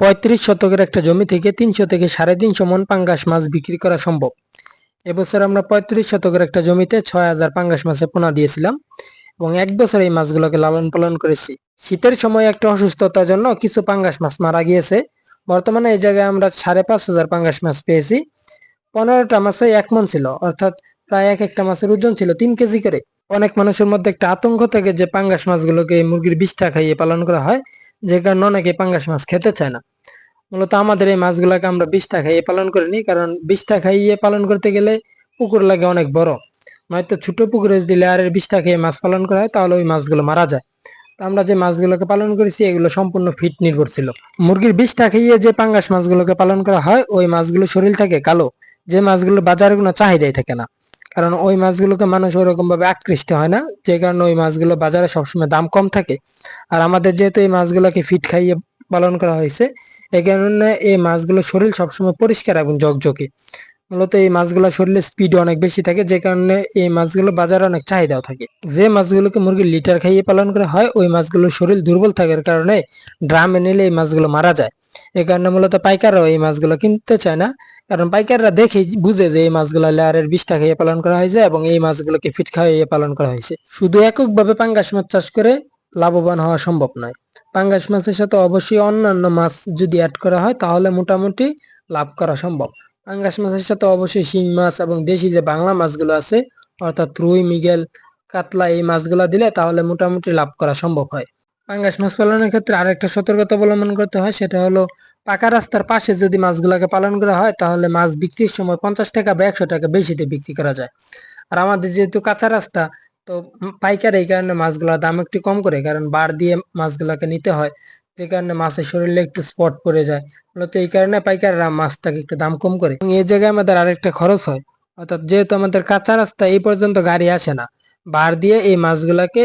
পঁয়ত্রিশ শতকের একটা জমি থেকে তিনশো থেকে সাড়ে তিনশো মন পাঙ্গাস মাছ বিক্রি করা সম্ভব। এবছর আমরা পঁয়ত্রিশ শতকের একটা জমিতে ছয় হাজার পাঙ্গাস মাছের পোনা দিয়েছিলাম এবং এক বছর এই মাছগুলোকে লালন পালন করেছি। শীতের সময় একটা অসুস্থতার জন্য কিছু পাঙ্গাস মাছ মারা গিয়েছে। বর্তমানে এই জায়গায় আমরা সাড়ে পাঁচ হাজার পাঙ্গাস মাছ পেয়েছি। পনেরোটা মাছে এক মন ছিল, অর্থাৎ প্রায় এক একটা মাছের ওজন ছিল তিন কেজি করে। অনেক মানুষের মধ্যে একটা আতঙ্ক থাকে যে পাঙ্গাস মাছগুলোকে মুরগির বিষটা খাইয়ে পালন করা হয়। যে কারণে অনেকে পাঙ্গাস মাছ খেতে চায় না। মূলত আমাদের এই মাছগুলোকে আমরা বিষটা খাইয়ে পালন করিনি কারণ বিষটা খাইয়ে পালন করতে গেলে পুকুর লাগে অনেক বড়। নয়তো ছোট পুকুরে যদি লেয়ারের বিষটা খেয়ে মাছ পালন করা হয়, তাহলে ওই মাছগুলো মারা যায়। আমরা যে মাছগুলোকে পালন করেছি, এগুলো সম্পূর্ণ ফিট নির্ভর ছিল। মুরগির বিষটা খাইয়ে যে পাঙ্গাস মাছগুলোকে পালন করা হয়, ওই মাছগুলো শরীর থাকে কালো। যে মাছগুলো বাজারে কোনো চাহিদাই থাকে না। কারণ ওই মাছগুলোকে মানুষ ওরকম ভাবে আকৃষ্ট হয় না, যে কারণে ওই মাছগুলো বাজারে সবসময় দাম কম থাকে। আর আমাদের যেহেতু এই মাছগুলোকে ফিট খাইয়ে পালন করা হয়েছে, এই কারণে এই মাছগুলো শরীর সবসময় পরিষ্কার এবং ঝকঝকে। মূলত এই মাছগুলো শরীরে স্পিড অনেক বেশি থাকে, যে কারণে এই মাছগুলো বাজারে অনেক চাহিদাও থাকে। যে মাছগুলোকে মুরগির লিটার খাইয়ে পালন করা হয়, ওই মাছগুলোর শরীর দুর্বল থাকার কারণে ড্রামে নিলে এই মাছগুলো মারা যায়। এই কারণে মূলত পাইকাররাও এই মাছগুলো কিনতে চায় না। কারণ পাইকাররা দেখে বুঝে যে এই মাছগুলো লেয়ারের বিষটা খাইয়ে পালন করা হয়েছে এবং এই মাছগুলোকে ফিট খাইয়ে পালন করা হয়েছে। শুধু এককভাবে পাঙ্গাস মাছ চাষ করে লাভবান হওয়া সম্ভব নয়। পাঙ্গাস মাছের সাথে অবশ্যই অন্যান্য মাছ যদি অ্যাড করা হয়, তাহলে মোটামুটি লাভ করা সম্ভব। পাঙ্গাস মাছের সাথে অবশ্যই শিং মাছ এবং দেশি যে বাংলা মাছগুলো আছে, অর্থাৎ রুই, মিগেল, কাতলা এই মাছগুলো দিলে তাহলে মোটামুটি লাভ করা সম্ভব হয়। পাঙ্গাস মাছ পালনের ক্ষেত্রে আরেকটা সতর্কতা অবলম্বন করতে হয়, সেটা হলো পাকা রাস্তার পাশে যদি মাছগুলোকে পালন করা হয়, তাহলে মাছ বিক্রির সময় পঞ্চাশ টাকা বা একশো টাকা বেশিতে বিক্রি করা যায়। আর আমাদের যেহেতু কাঁচা রাস্তা, তো পাইকার এই কারণে মাছগুলোর দাম একটু কম করে, কারণ বার দিয়ে মাছগুলোকে নিতে হয়, যে কারণে মাছের শরীরে একটু স্পট পড়ে যায়। মূলত এই কারণে পাইকাররা মাছটাকে একটু দাম কম করে। এই জায়গায় আমাদের আরেকটা খরচ হয়, অর্থাৎ যেহেতু আমাদের কাঁচা রাস্তা এই পর্যন্ত গাড়ি আসে না বার দিয়ে এই মাছগুলাকে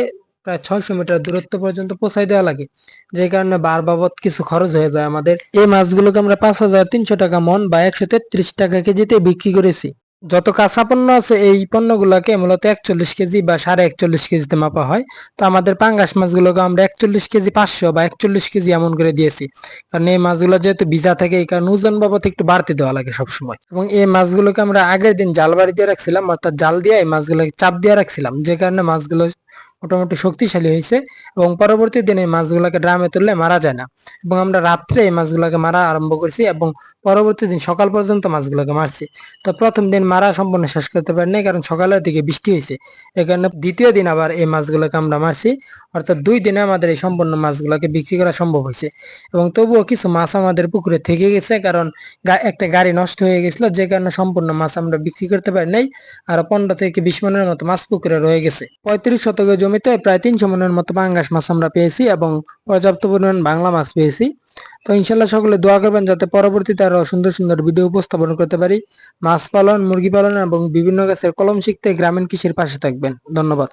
প্রায় ছয়শো মিটার দূরত্ব পর্যন্ত পৌঁছাই দেওয়া লাগে। যে কারণে বার বাবদ কিছু খরচ হয়ে যায় আমাদের। এই মাছগুলোকে আমরা পাঁচ হাজার তিনশো টাকা মন বা একশো তেত্রিশ টাকা কেজিতে বিক্রি করেছি। যত কাঁচা পণ্য আছে, এই পণ্যগুলোকে মূলত একচল্লিশ কেজি বা সাড়ে একচল্লিশ কেজিতে মাপা হয়। তো আমাদের পাঙ্গাস মাছগুলোকে আমরা একচল্লিশ কেজি পাঁচশো বা একচল্লিশ কেজি এমন করে দিয়েছি। কারণ এই মাছগুলো যেহেতু ভিজা থাকে, এই কারণে ওজন বাবদ একটু বাড়তি দেওয়া লাগে সবসময়। এবং এই মাছগুলোকে আমরা আগের দিন জাল বাড়ি দিয়ে রাখছিলাম, অর্থাৎ জাল দিয়ে এই মাছগুলোকে চাপ দিয়ে রাখছিলাম। যে কারণে মাছগুলো মোটামুটি শক্তিশালী হয়েছে এবং পরবর্তী দিনে এই মাছগুলোকে ড্রামে তুললে মারা যায় না। এবং আমরা রাত্রে এই মাছগুলোকে মারা আরম্ভ করছি এবং পরবর্তী দিন সকাল পর্যন্ত মাছগুলোকে মারছি। তো প্রথম দিন মারা সম্পূর্ণ শেষ করতে পারিনি কারণ সকালের দিকে বৃষ্টি হয়েছে। এই কারণে দ্বিতীয় দিন আবার এই মাছগুলোকে আমরা মারছি। অর্থাৎ দুই দিনে আমাদের এই সম্পূর্ণ মাছগুলোকে বিক্রি করা সম্ভব হয়েছে। এবং তবুও কিছু মাছ আমাদের পুকুরে থেকে গেছে কারণ একটা গাড়ি নষ্ট হয়ে গেছিল, যে কারণে সম্পূর্ণ মাছ আমরা বিক্রি করতে পারি নাই। আর পনেরো থেকে বিশ মনের মতো মাছ পুকুরে রয়ে গেছে। পঁয়ত্রিশ শতকের জমিতে প্রায় তিনশো মনের মতো পাঙ্গাস মাছ আমরা পেয়েছি এবং পর্যাপ্ত পরিমাণ বাংলা মাছ পেয়েছি। তো ইনশাল্লাহ সকলে দোয়া করবেন যাতে পরবর্তীতে আরও সুন্দর সুন্দর ভিডিও উপস্থাপন করতে পারি। মাছ পালন, মুরগি পালন এবং বিভিন্ন গাছের কলম শিখতে গ্রামীণ কৃষির পাশে থাকবেন। ধন্যবাদ।